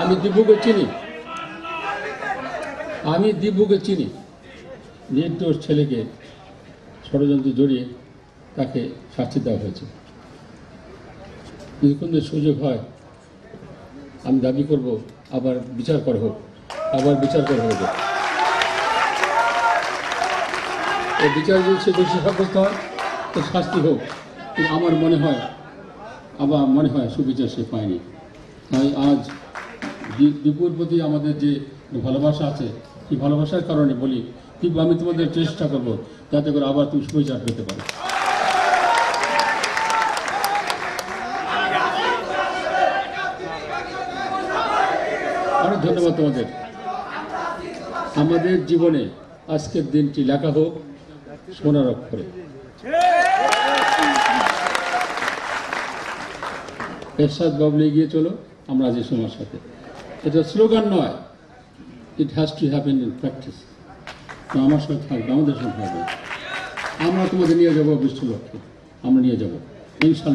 আমি দিব্যকে চিনি। আমি দিব্যকে চিনি। নির্দোষ ছেলেকে ষড়যন্ত্রে জড়িয়ে তাকে শাস্তি দেওয়া হয়েছে। যদি কোনো সুযোগ হয়, আমি দাবি করব, আবার বিচার করা হোক, আবার বিচার করা হোক। এই বিচার যদি সে দোষী সাব্যস্ত হয়, তো শাস্তি হোক। কিন্তু আমার মনে হয় আবার মনে হয় সুবিচার সে পায়নি। তাই আজ দীপুর প্রতি আমাদের যে ভালোবাসা আছে, সেই ভালোবাসার কারণে বলি দীপু আমি তোমাদের চেষ্টা করব যাতে করে আবার তুমি সুবিচার পেতে পারো। অনেক ধন্যবাদ তোমাদের। আমাদের জীবনে আজকের দিনটি লেখা হোক সোনার অক্ষরে এরশাদ বাবলে এগিয়ে চলো, আমরা যে সময়ের সাথে। এটা স্লোগান নয়। It has to happen in practice তো আমার সাথে থাকবে আমাদের সাথে থাকবে আমরা তোমাদের নিয়ে যাব বিশ্ব লক্ষ্যে আমরা নিয়ে যাব। ইনশাল্লাহ।